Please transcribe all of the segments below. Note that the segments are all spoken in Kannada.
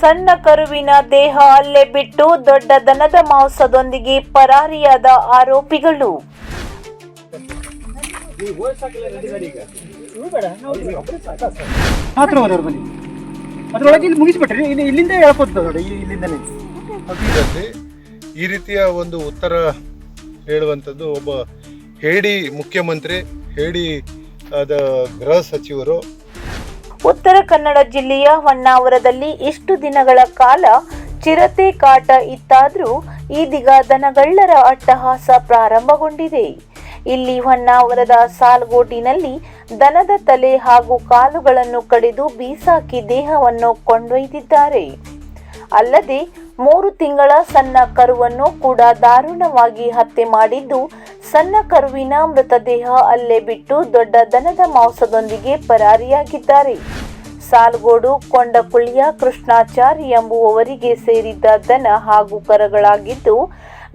ಸಣ್ಣ ಕರುವಿನ ದೇಹ ಅಲ್ಲೇ ಬಿಟ್ಟು ದೊಡ್ಡ ದನದ ಮಾಂಸದೊಂದಿಗೆ ಪರಾರಿಯಾದ ಆರೋಪಿಗಳು. ಈ ರೀತಿಯ ಒಂದು ಉತ್ತರ ಹೇಳುವಂಥದ್ದು ಒಬ್ಬ ಹೇಡಿ ಮುಖ್ಯಮಂತ್ರಿ ಹೇಡಿ ಆದ ಗೃಹ ಸಚಿವರು ಉತ್ತರ ಕನ್ನಡ ಜಿಲ್ಲೆಯ ಹೊನ್ನಾವರದಲ್ಲಿ ಇಷ್ಟು ದಿನಗಳ ಕಾಲ ಚಿರತೆ ಕಾಟ ಇತ್ತಾದರೂ ಇದೀಗ ದನಗಳ್ಳರ ಅಟ್ಟಹಾಸ ಪ್ರಾರಂಭಗೊಂಡಿದೆ. ಇಲ್ಲಿ ಹೊನ್ನಾವರದ ಸಾಲ್ಗೋಟಿನಲ್ಲಿ ದನದ ತಲೆ ಹಾಗೂ ಕಾಲುಗಳನ್ನು ಕಡಿದು ಬೀಸಾಕಿ ದೇಹವನ್ನು ಕೊಂಡೊಯ್ದಿದ್ದಾರೆ. ಅಲ್ಲದೆ ಮೂರು ತಿಂಗಳ ಸಣ್ಣ ಕರುವನ್ನು ಕೂಡ ದಾರುಣವಾಗಿ ಹತ್ಯೆ ಮಾಡಿದ್ದು ಸಣ್ಣ ಕರುವಿನ ಮೃತದೇಹ ಅಲ್ಲೇ ಬಿಟ್ಟು ದೊಡ್ಡ ದನದ ಮಾಂಸದೊಂದಿಗೆ ಪರಾರಿಯಾಗಿದ್ದಾರೆ. ಸಾಲ್ಗೋಡು ಕೊಂಡಕುಳಿಯ ಕೃಷ್ಣಾಚಾರಿ ಎಂಬುವವರಿಗೆ ಸೇರಿದ್ದ ದನ ಹಾಗೂ ಕರಗಳಾಗಿದ್ದು,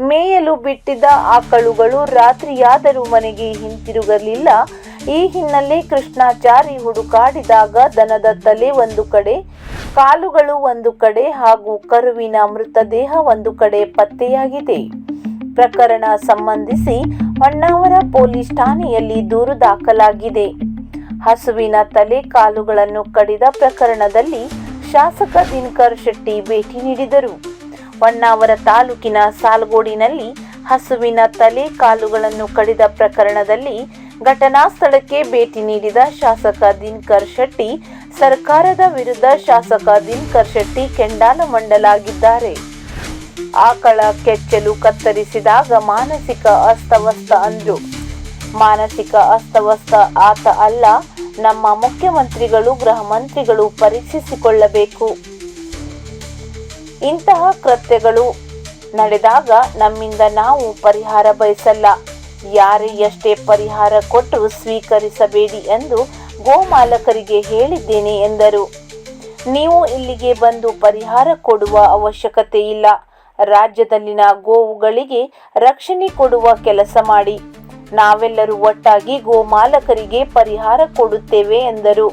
ಮೇಯಲು ಬಿಟ್ಟಿದ್ದ ಆಕಳುಗಳು ರಾತ್ರಿಯಾದರೂ ಮನೆಗೆ ಹಿಂತಿರುಗಲಿಲ್ಲ. ಈ ಹಿನ್ನೆಲೆ ಕೃಷ್ಣಾಚಾರಿ ಹುಡುಕಾಡಿದಾಗ ದನದ ತಲೆ ಒಂದು ಕಡೆ, ಕಾಲುಗಳು ಒಂದು ಕಡೆ ಹಾಗೂ ಕರುವಿನ ಮೃತದೇಹ ಒಂದು ಕಡೆ ಪತ್ತೆಯಾಗಿದೆ. ಪ್ರಕರಣ ಸಂಬಂಧಿಸಿ ಹೊನ್ನಾವರ ಪೊಲೀಸ್ ಠಾಣೆಯಲ್ಲಿ ದೂರು ದಾಖಲಾಗಿದೆ. ಹಸುವಿನ ತಲೆ ಕಾಲುಗಳನ್ನು ಕಡಿದ ಪ್ರಕರಣದಲ್ಲಿ ಶಾಸಕ ದಿನಕರ್ ಶೆಟ್ಟಿ ಭೇಟಿ ನೀಡಿದರು. ಹೊನ್ನಾವರ ತಾಲೂಕಿನ ಸಾಲ್ಗೋಡಿನಲ್ಲಿ ಹಸುವಿನ ತಲೆ ಕಾಲುಗಳನ್ನು ಕಡಿದ ಪ್ರಕರಣದಲ್ಲಿ ಘಟನಾ ಸ್ಥಳಕ್ಕೆ ಭೇಟಿ ನೀಡಿದ ಶಾಸಕ ದಿನಕರ್ ಶೆಟ್ಟಿ, ಸರ್ಕಾರದ ವಿರುದ್ಧ ಶಾಸಕ ದಿನಕರ್ ಶೆಟ್ಟಿ ಕೆಂಡಾಲಮಂಡಲಾಗಿದ್ದಾರೆ ಆಕಳ ಕೆಚ್ಚಲು ಕತ್ತರಿಸಿದಾಗ ಮಾನಸಿಕ ಅಸ್ತವ್ಯಸ್ತ ಅಂದು ಮಾನಸಿಕ ಅಸ್ತವ್ಯಸ್ತ ಆತ ಅಲ್ಲ, ನಮ್ಮ ಮುಖ್ಯಮಂತ್ರಿಗಳು ಗೃಹ ಮಂತ್ರಿಗಳು ಪರೀಕ್ಷಿಸಿಕೊಳ್ಳಬೇಕು. ಇಂತಹ ಕೃತ್ಯಗಳು ನಡೆದಾಗ ನಮ್ಮಿಂದ ನಾವು ಪರಿಹಾರ ಬಯಸಲ್ಲ. ಯಾರೇ ಎಷ್ಟೇ ಪರಿಹಾರ ಕೊಟ್ಟು ಸ್ವೀಕರಿಸಬೇಡಿ ಎಂದು ಗೋಮಾಲಕರಿಗೆ ಹೇಳಿದ್ದೇನೆ ಎಂದರು. ನೀವು ಇಲ್ಲಿಗೆ ಬಂದು ಪರಿಹಾರ ಕೊಡುವ ಅವಶ್ಯಕತೆ ಇಲ್ಲ. ರಾಜ್ಯದಲ್ಲಿನ ಗೋವುಗಳಿಗೆ ರಕ್ಷಣೆ ಕೊಡುವ ಕೆಲಸ ಮಾಡಿ. ನಾವೆಲ್ಲರೂ ಒಟ್ಟಾಗಿ ಗೋಮಾಲಕರಿಗೆ ಪರಿಹಾರ ಕೊಡುತ್ತೇವೆ ಎಂದರು.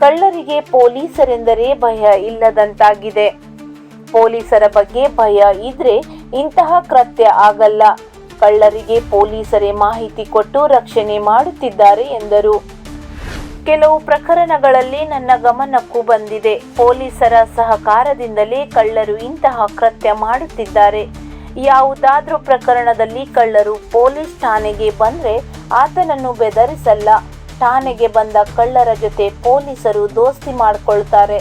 ಕಳ್ಳರಿಗೆ ಪೊಲೀಸರೆಂದರೆ ಭಯ ಇಲ್ಲದಂತಾಗಿದೆ. ಪೊಲೀಸರ ಬಗ್ಗೆ ಭಯ ಇದ್ರೆ ಇಂತಹ ಕೃತ್ಯ ಆಗಲ್ಲ. ಕಳ್ಳರಿಗೆ ಪೊಲೀಸರೇ ಮಾಹಿತಿ ಕೊಟ್ಟು ರಕ್ಷಣೆ ಮಾಡುತ್ತಿದ್ದಾರೆ ಎಂದರು. ಕೆಲವು ಪ್ರಕರಣಗಳಲ್ಲಿ ನನ್ನ ಗಮನಕ್ಕೂ ಬಂದಿದೆ. ಪೊಲೀಸರ ಸಹಕಾರದಿಂದಲೇ ಕಳ್ಳರು ಇಂತಹ ಕೃತ್ಯ ಮಾಡುತ್ತಿದ್ದಾರೆ. ಯಾವುದಾದ್ರೂ ಪ್ರಕರಣದಲ್ಲಿ ಕಳ್ಳರು ಪೊಲೀಸ್ ಠಾಣೆಗೆ ಬಂದ್ರೆ ಆತನನ್ನು ಬೆದರಿಸಲ್ಲ. ಠಾಣೆಗೆ ಬಂದ ಕಳ್ಳರ ಜೊತೆ ಪೊಲೀಸರು ದೋಸ್ತಿ ಮಾಡಿಕೊಳ್ತಾರೆ.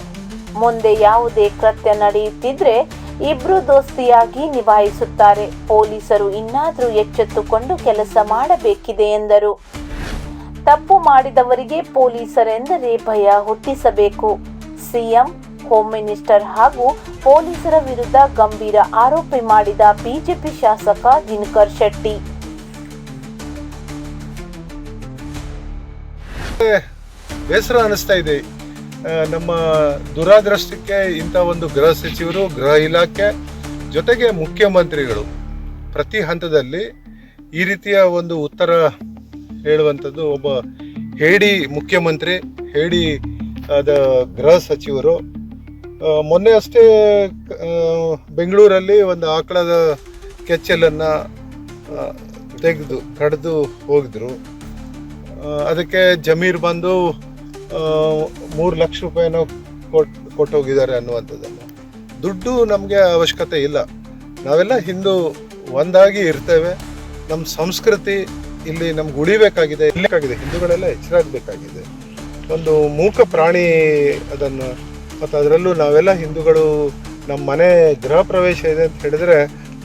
ಮುಂದೆ ಯಾವುದೇ ಕೃತ್ಯ ನಡೆಯುತ್ತಿದ್ರೆ ಇಬ್ರು ದೋಸ್ತಿಯಾಗಿ ನಿಭಾಯಿಸುತ್ತಾರೆ. ಪೊಲೀಸರು ಇನ್ನಾದರೂ ಎಚ್ಚೆತ್ತುಕೊಂಡು ಕೆಲಸ ಮಾಡಬೇಕಿದೆ ಎಂದರು. ತಪ್ಪು ಮಾಡಿದವರಿಗೆ ಪೊಲೀಸರೆಂದರೆ ಭಯ ಹುಟ್ಟಿಸಬೇಕು. ಸಿಎಂ, ಹೋಮ್ ಮಿನಿಸ್ಟರ್ ಹಾಗೂ ಪೊಲೀಸರ ವಿರುದ್ಧ ಗಂಭೀರ ಆರೋಪ ಮಾಡಿದ ಬಿಜೆಪಿ ಶಾಸಕ ದಿನಕರ್ ಶೆಟ್ಟಿ. ಬೇಸರ ಅನಿಸ್ತಾ ಇದೆ. ನಮ್ಮ ದುರಾದೃಷ್ಟಕ್ಕೆ ಇಂಥ ಒಂದು ಗೃಹ ಸಚಿವರು, ಗೃಹ ಇಲಾಖೆ ಜೊತೆಗೆ ಮುಖ್ಯಮಂತ್ರಿಗಳು ಪ್ರತಿ ಹಂತದಲ್ಲಿ ಈ ರೀತಿಯ ಒಂದು ಉತ್ತರ ಹೇಳುವಂಥದ್ದು ಒಬ್ಬ ಹೇಡಿ ಮುಖ್ಯಮಂತ್ರಿ, ಹೇಡಿ ಅದ ಗೃಹ ಸಚಿವರು. ಮೊನ್ನೆ ಅಷ್ಟೇ ಬೆಂಗಳೂರಲ್ಲಿ ಒಂದು ಆಕಳದ ಕೆಚ್ಚಲನ್ನು ತೆಗೆದು, ಕಡಿದು ಹೋಗಿದ್ರು. ಅದಕ್ಕೆ ಜಮೀರ್ ಬಂದು ಮೂರು ಲಕ್ಷ ರೂಪಾಯಿನೋ ಕೊಟ್ಟು ಕೊಟ್ಟೋಗಿದ್ದಾರೆ ಅನ್ನುವಂಥದ್ದನ್ನು. ದುಡ್ಡು ನಮಗೆ ಅವಶ್ಯಕತೆ ಇಲ್ಲ. ನಾವೆಲ್ಲ ಹಿಂದೂ ಒಂದಾಗಿ ಇರ್ತೇವೆ. ನಮ್ಮ ಸಂಸ್ಕೃತಿ ಇಲ್ಲಿ ನಮ್ಗೆ ಉಳಿಬೇಕಾಗಿದೆ ಇಲ್ಲಕ್ಕಾಗಿದೆ ಹಿಂದೂಗಳೆಲ್ಲ ಎಚ್ಚರಾಗಬೇಕಾಗಿದೆ ಒಂದು ಮೂಕ ಪ್ರಾಣಿ ಅದನ್ನು ಮತ್ತು ಅದರಲ್ಲೂ ನಾವೆಲ್ಲ ಹಿಂದೂಗಳು ನಮ್ಮ ಮನೆ ಗೃಹ ಪ್ರವೇಶ ಇದೆ ಅಂತ ಹೇಳಿದ್ರೆ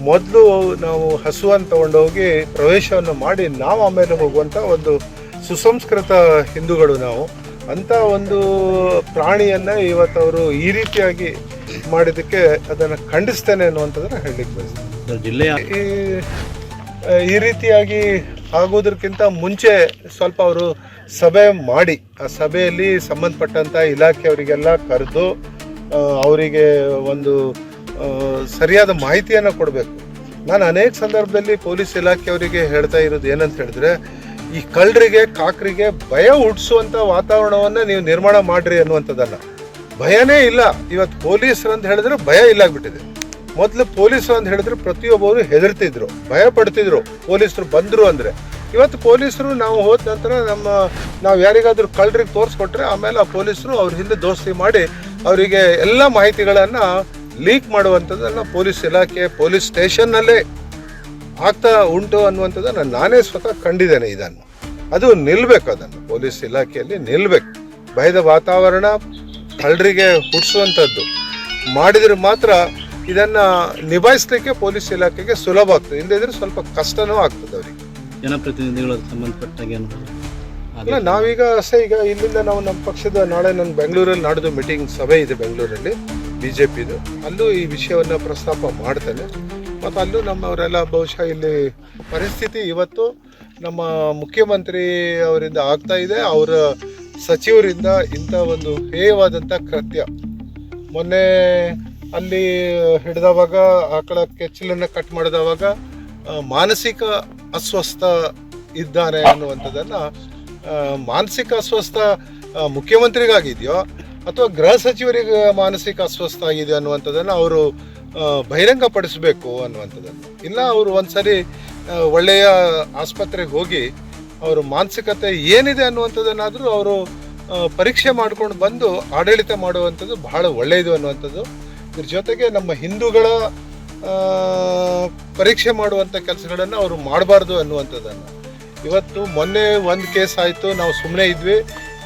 ಮೊದಲು ನಾವು ಹಸುವನ್ನು ತಗೊಂಡೋಗಿ ಪ್ರವೇಶವನ್ನು ಮಾಡಿ ನಾವು ಆಮೇಲೆ ಹೋಗುವಂಥ ಒಂದು ಸುಸಂಸ್ಕೃತ ಹಿಂದೂಗಳು ನಾವು. ಅಂಥ ಒಂದು ಪ್ರಾಣಿಯನ್ನು ಇವತ್ತು ಅವರು ಈ ರೀತಿಯಾಗಿ ಮಾಡಿದ್ದಕ್ಕೆ ಅದನ್ನು ಖಂಡಿಸ್ತೇನೆ ಅನ್ನುವಂಥದ್ದನ್ನು ಹೇಳಲಿಕ್ಕೆ ಬಯಸ್ತೀನಿ. ಜಿಲ್ಲೆಯ ಈ ಈ ರೀತಿಯಾಗಿ ಆಗೋದಕ್ಕಿಂತ ಮುಂಚೆ ಸ್ವಲ್ಪ ಅವರು ಸಭೆ ಮಾಡಿ, ಆ ಸಭೆಯಲ್ಲಿ ಸಂಬಂಧಪಟ್ಟಂಥ ಇಲಾಖೆಯವರಿಗೆಲ್ಲ ಕರೆದು ಅವರಿಗೆ ಒಂದು ಸರಿಯಾದ ಮಾಹಿತಿಯನ್ನು ಕೊಡಬೇಕು. ನಾನು ಅನೇಕ ಸಂದರ್ಭದಲ್ಲಿ ಪೊಲೀಸ್ ಇಲಾಖೆಯವರಿಗೆ ಹೇಳ್ತಾ ಇರೋದು ಏನಂತ ಹೇಳಿದ್ರೆ, ಈ ಕಳ್ಳರಿಗೆ, ಕಾಕರಿಗೆ ಭಯ ಹುಟ್ಟಿಸುವಂಥ ವಾತಾವರಣವನ್ನು ನೀವು ನಿರ್ಮಾಣ ಮಾಡಿರಿ ಅನ್ನುವಂಥದ್ದಲ್ಲ. ಭಯನೇ ಇಲ್ಲ. ಇವತ್ತು ಪೊಲೀಸರು ಅಂತ ಹೇಳಿದ್ರೆ ಭಯ ಇಲ್ಲ ಆಗ್ಬಿಟ್ಟಿದೆ ಮೊದಲು ಪೊಲೀಸರು ಅಂತ ಹೇಳಿದ್ರೆ ಪ್ರತಿಯೊಬ್ಬರು ಹೆದರ್ತಿದ್ರು ಭಯ ಪಡ್ತಿದ್ರು ಪೊಲೀಸರು ಬಂದ್ರು ಅಂದ್ರೆ. ಇವತ್ತು ಪೊಲೀಸರು ನಾವು ಹೋದ ನಂತರ ನಮ್ಮ, ನಾವು ಯಾರಿಗಾದರೂ ಕಳ್ಳರಿಗೆ ತೋರಿಸ್ಕೊಟ್ರೆ ಆಮೇಲೆ ಆ ಪೊಲೀಸರು ಅವ್ರ ಹಿಂದೆ ದೋಸ್ತಿ ಮಾಡಿ ಅವರಿಗೆ ಎಲ್ಲ ಮಾಹಿತಿಗಳನ್ನು ಲೀಕ್ ಮಾಡುವಂಥದ್ದನ್ನ ಪೊಲೀಸ್ ಇಲಾಖೆ, ಪೊಲೀಸ್ ಸ್ಟೇಷನ್ನಲ್ಲೇ ಆಗ್ತಾ ಉಂಟು ಅನ್ನುವಂಥದ್ದನ್ನು ನಾನೇ ಸ್ವತಃ ಕಂಡಿದ್ದೇನೆ ಇದನ್ನು. ಅದು ನಿಲ್ಬೇಕು ಅದನ್ನು, ಪೊಲೀಸ್ ಇಲಾಖೆಯಲ್ಲಿ ನಿಲ್ಬೇಕು. ಭಯದ ವಾತಾವರಣ, ಕಳ್ಳರಿಗೆ ಹುಟ್ಟಿಸುವಂಥದ್ದು ಮಾಡಿದ್ರೆ ಮಾತ್ರ ಇದನ್ನ ನಿಭಾಯಿಸ್ಲಿಕ್ಕೆ ಪೊಲೀಸ್ ಇಲಾಖೆಗೆ ಸುಲಭ ಆಗ್ತದೆ. ಇಲ್ಲದಿದ್ರೆ ಸ್ವಲ್ಪ ಕಷ್ಟನೂ ಆಗ್ತದೆ ಅವರಿಗೆ. ಜನಪ್ರತಿನಿಧಿಗಳ ಸಂಬಂಧಪಟ್ಟಾಗ ಅಲ್ಲ ನಾವೀಗ ಸೆ ಈಗ ಇಲ್ಲಿಂದ ನಾವು ನಮ್ಮ ಪಕ್ಷದ ನಾಳೆ ನನ್ನ ಬೆಂಗಳೂರಲ್ಲಿ ನಾಡಿದ್ದು ಮೀಟಿಂಗ್ ಸಭೆ ಇದೆ ಬೆಂಗಳೂರಲ್ಲಿ ಬಿ ಜೆ ಪಿದು ಅಲ್ಲೂ ಈ ವಿಷಯವನ್ನು ಪ್ರಸ್ತಾಪ ಮಾಡ್ತೇನೆ. ಮತ್ತು ಅಲ್ಲೂ ನಮ್ಮವರೆಲ್ಲ ಬಹುಶಃ ಇಲ್ಲಿ ಪರಿಸ್ಥಿತಿ ಇವತ್ತು ನಮ್ಮ ಮುಖ್ಯಮಂತ್ರಿ ಅವರಿಂದ ಆಗ್ತಾ ಇದೆ. ಅವರ ಸಚಿವರಿಂದ ಇಂಥ ಒಂದು ಹೇಯವಾದಂಥ ಕೃತ್ಯ. ಮೊನ್ನೆ ಅಲ್ಲಿ ಹಿಡಿದವಾಗ ಆಕಳ ಕೆಚ್ಚಲನ್ನು ಕಟ್ ಮಾಡಿದವಾಗ ಮಾನಸಿಕ ಅಸ್ವಸ್ಥ ಇದ್ದಾನೆ ಅನ್ನುವಂಥದ್ದನ್ನು ಮಾನಸಿಕ ಅಸ್ವಸ್ಥ ಮುಖ್ಯಮಂತ್ರಿಗಾಗಿದೆಯೋ ಅಥವಾ ಗೃಹ ಸಚಿವರಿಗೆ ಮಾನಸಿಕ ಅಸ್ವಸ್ಥ ಆಗಿದೆ ಅನ್ನುವಂಥದ್ದನ್ನು ಅವರು ಬಹಿರಂಗಪಡಿಸಬೇಕು ಅನ್ನುವಂಥದ್ದನ್ನು. ಇಲ್ಲ, ಅವರು ಒಂದ್ಸರಿ ಒಳ್ಳೆಯ ಆಸ್ಪತ್ರೆಗೆ ಹೋಗಿ ಅವರು ಮಾನಸಿಕತೆ ಏನಿದೆ ಅನ್ನುವಂಥದ್ದನ್ನಾದರೂ ಅವರು ಪರೀಕ್ಷೆ ಮಾಡ್ಕೊಂಡು ಬಂದು ಆಡಳಿತ ಮಾಡುವಂಥದ್ದು ಬಹಳ ಒಳ್ಳೆಯದು ಅನ್ನುವಂಥದ್ದು. ಇದ್ರ ಜೊತೆಗೆ ನಮ್ಮ ಹಿಂದೂಗಳ ಪರೀಕ್ಷೆ ಮಾಡುವಂಥ ಕೆಲಸಗಳನ್ನು ಅವರು ಮಾಡಬಾರ್ದು ಅನ್ನುವಂಥದ್ದನ್ನು. ಇವತ್ತು ಮೊನ್ನೆ ಒಂದು ಕೇಸ್ ಆಯಿತು, ನಾವು ಸುಮ್ಮನೆ ಇದ್ವಿ.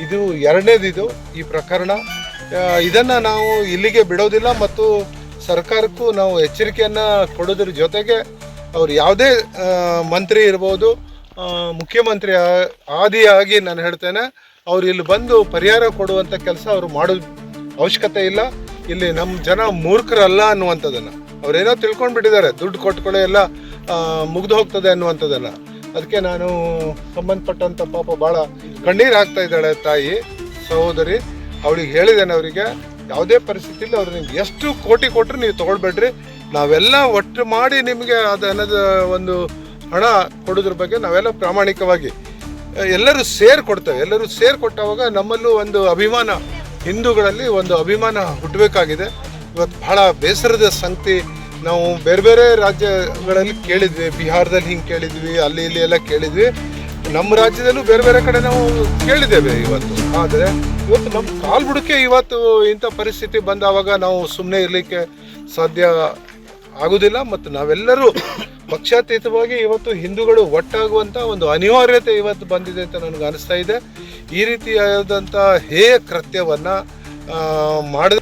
ಇದು ಎರಡನೇದಿದು ಈ ಪ್ರಕರಣ. ಇದನ್ನು ನಾವು ಇಲ್ಲಿಗೆ ಬಿಡೋದಿಲ್ಲ ಮತ್ತು ಸರ್ಕಾರಕ್ಕೂ ನಾವು ಎಚ್ಚರಿಕೆಯನ್ನು ಕೊಡೋದ್ರ ಜೊತೆಗೆ ಅವ್ರು ಯಾವುದೇ ಮಂತ್ರಿ ಇರ್ಬೋದು ಮುಖ್ಯಮಂತ್ರಿ ಆದಿಯಾಗಿ ನಾನು ಹೇಳ್ತೇನೆ, ಅವ್ರು ಇಲ್ಲಿ ಬಂದು ಪರಿಹಾರ ಕೊಡುವಂಥ ಕೆಲಸ ಅವರು ಮಾಡೋ ಅವಶ್ಯಕತೆ ಇಲ್ಲ. ಇಲ್ಲಿ ನಮ್ಮ ಜನ ಮೂರ್ಖರಲ್ಲ ಅನ್ನುವಂಥದ್ದನ್ನು. ಅವ್ರೇನೋ ತಿಳ್ಕೊಂಡ್ಬಿಟ್ಟಿದ್ದಾರೆ. ದುಡ್ಡು ಕೊಟ್ಕೊಳ್ಳೆ ಎಲ್ಲ ಮುಗಿದು ಹೋಗ್ತದೆ ಅನ್ನುವಂಥದ್ದನ್ನು. ಅದಕ್ಕೆ ನಾನು ಸಂಬಂಧಪಟ್ಟಂಥ ಪಾಪ ಭಾಳ ಕಣ್ಣೀರು ಇದ್ದಾಳೆ ತಾಯಿ, ಸಹೋದರಿ. ಅವಳಿಗೆ ಹೇಳಿದ್ದೇನೆ ಅವರಿಗೆ, ಯಾವುದೇ ಪರಿಸ್ಥಿತಿಯಲ್ಲಿ ಅವ್ರು ನಿಮ್ಗೆ ಎಷ್ಟು ಕೋಟಿ ಕೊಟ್ಟರು ನೀವು ತಗೊಳ್ಬೇಡ್ರಿ. ನಾವೆಲ್ಲ ಒಟ್ಟು ಮಾಡಿ ನಿಮಗೆ ಅದನ್ನದ ಒಂದು ಹಣ ಕೊಡೋದ್ರ ಬಗ್ಗೆ ನಾವೆಲ್ಲ ಪ್ರಾಮಾಣಿಕವಾಗಿ, ಎಲ್ಲರೂ ಸೇರ್ ಕೊಡ್ತೇವೆ ಎಲ್ಲರೂ ಸೇರ್ ಕೊಟ್ಟವಾಗ ನಮ್ಮಲ್ಲೂ ಒಂದು ಅಭಿಮಾನ ಹಿಂದೂಗಳಲ್ಲಿ ಒಂದು ಅಭಿಮಾನ ಹುಟ್ಟಬೇಕಾಗಿದೆ. ಇವತ್ತು ಬಹಳ ಬೇಸರದ ಸಂಗತಿ. ನಾವು ಬೇರೆ ಬೇರೆ ರಾಜ್ಯಗಳಲ್ಲಿ ಕೇಳಿದ್ವಿ, ಬಿಹಾರದಲ್ಲಿ ಹಿಂಗೆ ಕೇಳಿದ್ವಿ, ಅಲ್ಲಿ ಇಲ್ಲಿ ಎಲ್ಲ ಕೇಳಿದ್ವಿ. ನಮ್ಮ ರಾಜ್ಯದಲ್ಲೂ ಬೇರೆ ಬೇರೆ ಕಡೆ ನಾವು ಕೇಳಿದ್ದೇವೆ ಇವತ್ತು. ಆದರೆ ಇವತ್ತು ನಮ್ಮ ಕಾಲ್ ಬುಡಕ್ಕೆ ಇವತ್ತು ಇಂಥ ಪರಿಸ್ಥಿತಿ ಬಂದಾವಾಗ ನಾವು ಸುಮ್ಮನೆ ಇರಲಿಕ್ಕೆ ಸಾಧ್ಯ ಆಗೋದಿಲ್ಲ. ಮತ್ತು ನಾವೆಲ್ಲರೂ ಪಕ್ಷಾತೀತವಾಗಿ ಇವತ್ತು ಹಿಂದೂಗಳು ಒಟ್ಟಾಗುವಂಥ ಒಂದು ಅನಿವಾರ್ಯತೆ ಇವತ್ತು ಬಂದಿದೆ ಅಂತ ನನಗೆ ಅನಿಸ್ತಾ ಇದೆ. ಈ ರೀತಿಯಾದಂಥ ಹೇಯ ಕೃತ್ಯವನ್ನು ಮಾಡಿದ